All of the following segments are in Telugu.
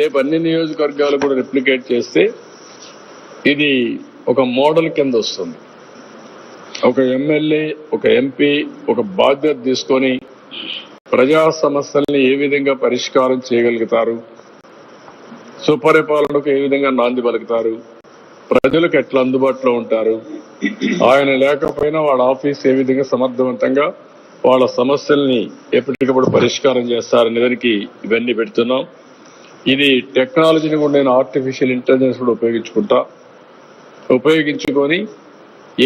రేపు అన్ని నియోజకవర్గాలు కూడా రిప్లికేట్ చేస్తే ఇది ఒక మోడల్ కింద వస్తుంది. ఒక ఎమ్మెల్యే ఒక ఎంపీ ఒక బాధ్యత తీసుకొని ప్రజా సమస్యల్ని ఏ విధంగా పరిష్కారం చేయగలుగుతారు? సుపరిపాలనకు ఏ విధంగా నాంది పలుకుతారు? ప్రజలకు ఎట్లా అందుబాటులో ఉంటారు? ఆయన లేకపోయినా వాళ్ళ ఆఫీస్ ఏ విధంగా సమర్థవంతంగా వాళ్ళ సమస్యల్ని ఎప్పటికప్పుడు పరిష్కారం చేస్తారనేదానికి ఇవన్నీ పెడుతున్నాం. ఇది టెక్నాలజీని కూడా నేను ఆర్టిఫిషియల్ ఇంటెలిజెన్స్ కూడా ఉపయోగించుకుంటా. ఉపయోగించుకొని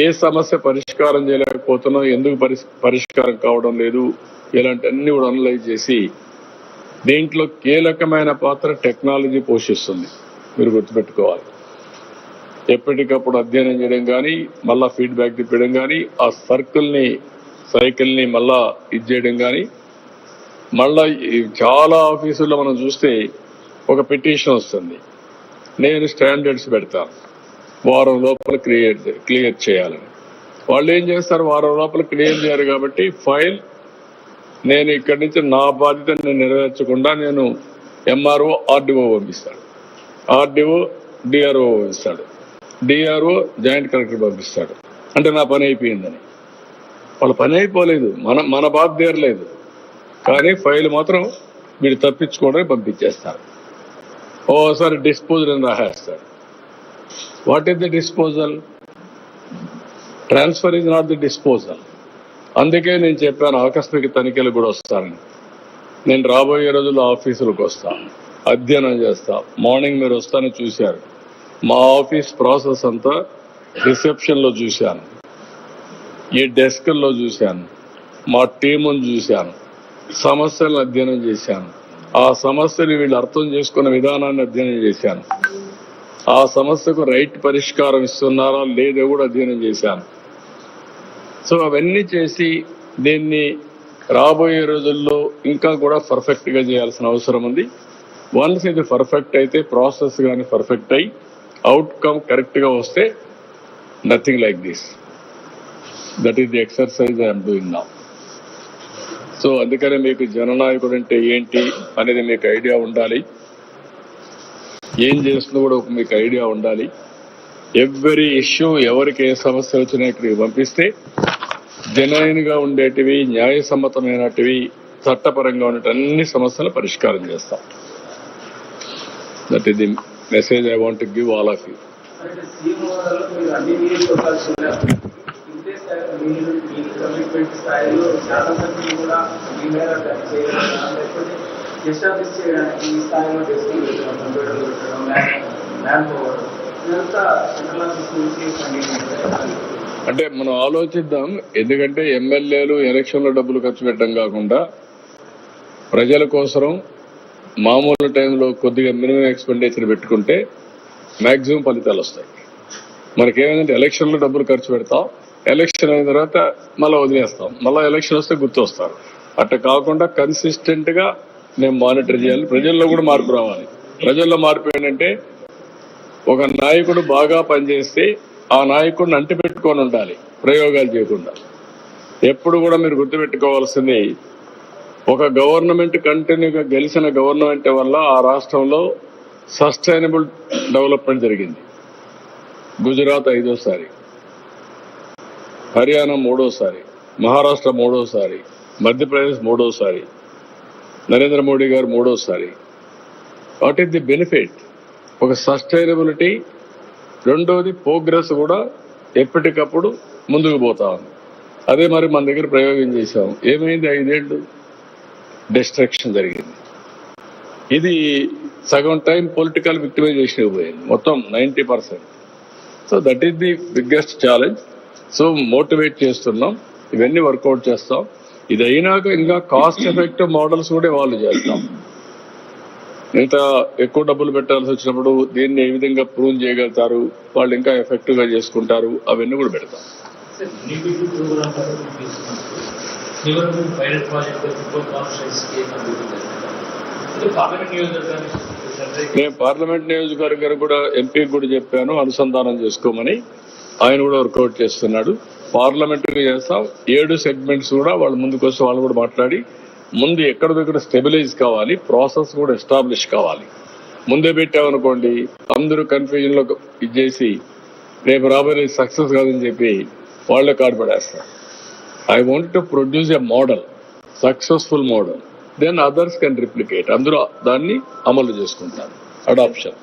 ఏ సమస్య పరిష్కారం చేయలేకపోతున్నా ఎందుకు పరిష్కారం కావడం లేదు ఇలాంటి అన్ని కూడా అనలైజ్ చేసి దీంట్లో కీలకమైన పాత్ర టెక్నాలజీ పోషిస్తుంది. మీరు గుర్తుపెట్టుకోవాలి. ఎప్పటికప్పుడు అధ్యయనం చేయడం కానీ మళ్ళా ఫీడ్బ్యాక్ తిప్పడం కానీ ఆ సర్కిల్ని సైకిల్ని మళ్ళా ఇది చేయడం కానీ మళ్ళా చాలా ఆఫీసుల్లో మనం చూస్తే ఒక పిటిషన్ వస్తుంది. నేను స్టాండర్డ్స్ పెడతాను వారం లోపల క్లియర్ క్లియర్ చేయాలని. వాళ్ళు ఏం చేస్తారు? వారం లోపల క్లియర్ చేయరు కాబట్టి ఫైల్ నేను ఇక్కడి నుంచి నా బాధ్యత నేను నెరవేర్చకుండా నేను ఎంఆర్ఓ ఆర్డీఓ పంపిస్తాడు. ఆర్డీఓ డిఆర్ఓ పంపిస్తాడు. డిఆర్ఓ జాయింట్ కలెక్టర్ పంపిస్తాడు. అంటే నా పని అయిపోయిందని. వాళ్ళ పని అయిపోలేదు. మన మన బాధ తీరలేదు. కానీ ఫైల్ మాత్రం మీరు తప్పించుకోవడానికి పంపించేస్తారు. ఓసారి డిస్పోజల్ అని రాసేస్తాడు what is the disposal transfer is not the disposal అందుకే నేను చెప్పాను ఆకస్మిక తనిఖీలు కూడా వస్తానని నేను రాబోయే రోజుల్లో ఆఫీసులకు వస్తాను అధ్యయనం చేస్తా మార్నింగ్ మీరు వస్తానని చూశారు. మా ఆఫీస్ ప్రాసెస్ అంతా రిసెప్షన్లో చూశాను. ఈ డెస్క్ల్లో చూశాను. మా టీమును చూశాను. సమస్యలను అధ్యయనం చేశాను. ఆ సమస్యని వీళ్ళు అర్థం చేసుకున్న విధానాన్ని అధ్యయనం చేశాను. ఆ సమస్యకు రైట్ పరిష్కారం ఇస్తున్నారా లేదో కూడా అధ్యయనం చేశాను. సో అవన్నీ చేసి దీన్ని రాబోయే రోజుల్లో ఇంకా కూడా పర్ఫెక్ట్గా చేయాల్సిన అవసరం ఉంది. వన్స్ ఇది పర్ఫెక్ట్ అయితే ప్రాసెస్ కానీ పర్ఫెక్ట్ అయి అవుట్కమ్ కరెక్ట్గా వస్తే nothing like this. That is the exercise I'm doing నా. సో అందుకనే మీకు జననాయకుడు అంటే ఏంటి అనేది మీకు ఐడియా ఉండాలి. ఏం చేస్తున్నా కూడా ఒక మీకు ఐడియా ఉండాలి. ఎవ్రీ ఇష్యూ ఎవరికి ఏ సమస్య వచ్చినా ఇక్కడికి పంపిస్తే జనైన్గా గా ఉండేటివి న్యాయసమ్మతమైనటివి చట్టపరంగా ఉన్నటి అన్ని సమస్యలు పరిష్కారం చేస్తాం. That is the message I want give all of you మీరు మీ కమిట్మెంట్ స్థాయిలో చాలా మంది కూడా మీ మీద టచ్ చేయడం లేకపోతే ఎస్టాబ్లిష్ చేయడానికి ఈ స్థాయిలో డెస్కులు పెట్టడం కంప్యూటర్లు పెట్టడం మ్యాన్ పవర్ ఇదంతా సెంట్రల్ ఆఫీస్ నుంచి ఫండింగ్ అంటే మనం ఆలోచిద్దాం ఎందుకంటే ఎమ్మెల్యేలు ఎలక్షన్లో డబ్బులు ఖర్చు పెట్టడం కాకుండా ప్రజల కోసం మామూలు టైంలో కొద్దిగా మినిమం ఎక్స్పెండిచర్ పెట్టుకుంటే మ్యాక్సిమం ఫలితాలు వస్తాయి. మనకేమైందంటే ఎలక్షన్లో డబ్బులు ఖర్చు పెడతాం. ఎలక్షన్ అయిన తర్వాత మళ్ళీ వదిలేస్తాం. మళ్ళీ ఎలక్షన్ వస్తే గుర్తొస్తారు అట్లా కాకుండా కన్సిస్టెంట్గా మేము మానిటర్ చేయాలి. ప్రజల్లో కూడా మార్పు రావాలి. ప్రజల్లో మార్పు ఏంటంటే ఒక నాయకుడు బాగా పనిచేస్తే ఆ నాయకుడిని అంటి పెట్టుకొని ఉండాలి ప్రయోగాలు చేయకుండా. ఎప్పుడు కూడా మీరు గుర్తుపెట్టుకోవాల్సింది ఒక గవర్నమెంట్ కంటిన్యూగా గెలిచిన గవర్నమెంట్ వల్ల ఆ రాష్ట్రంలో సస్టైనబుల్ డెవలప్మెంట్ జరిగింది. గుజరాత్ ఐదోసారి హర్యానా మూడోసారి మహారాష్ట్ర మూడోసారి మధ్యప్రదేశ్ మూడోసారి నరేంద్ర మోడీ గారు మూడోసారి. What is the benefit? ఒక సస్టైనబిలిటీ రెండోది ప్రోగ్రెస్ కూడా ఎప్పటికప్పుడు ముందుకు పోతా ఉంది. అదే మరి మన దగ్గర ప్రయోగం చేశాం. ఏమైంది ఐదేళ్ళు? డిస్ట్రక్షన్ జరిగింది. ఇది సగం టైం పొలిటికల్ విక్టిమైజేషన్ పోయింది మొత్తం ninety percent. So that is the biggest challenge so motivate చేస్తున్నాం. ఇవన్నీ వర్కౌట్ చేస్తాం. ఇది అయినాక ఇంకా కాస్ట్ ఎఫెక్టివ్ మోడల్స్ కూడా వాళ్ళు చేస్తాం. ఇంత ఎక్కువ డబ్బులు పెట్టాల్సి వచ్చినప్పుడు దీన్ని ఏ విధంగా ప్రూవ్ చేయగలుగుతారు? వాళ్ళు ఇంకా ఎఫెక్టివ్గా చేసుకుంటారు? అవన్నీ కూడా పెడతాం. పార్లమెంట్ నేను పార్లమెంట్ నియోజకవర్గం కూడా ఎంపీకి కూడా చెప్పాను అనుసంధానం చేసుకోమని ఆయన కూడా వర్కౌట్ చేస్తున్నాడు. పార్లమెంట్ చేస్తాం ఏడు సెగ్మెంట్స్ కూడా వాళ్ళ ముందుకు వస్తే వాళ్ళు కూడా మాట్లాడి ముందు ఎక్కడ దగ్గర స్టెబిలైజ్ కావాలి ప్రాసెస్ కూడా ఎస్టాబ్లిష్ కావాలి. ముందే పెట్టామనుకోండి అందరూ కన్ఫ్యూజన్లో ఇచ్చేసి రేపు రాబోయే సక్సెస్ కాదని చెప్పి వాళ్ళే కార్డు పడేస్తారు I want to produce a model successful model then others can replicate అందరూ దాన్ని అమలు చేసుకుంటారు. అడాప్షన్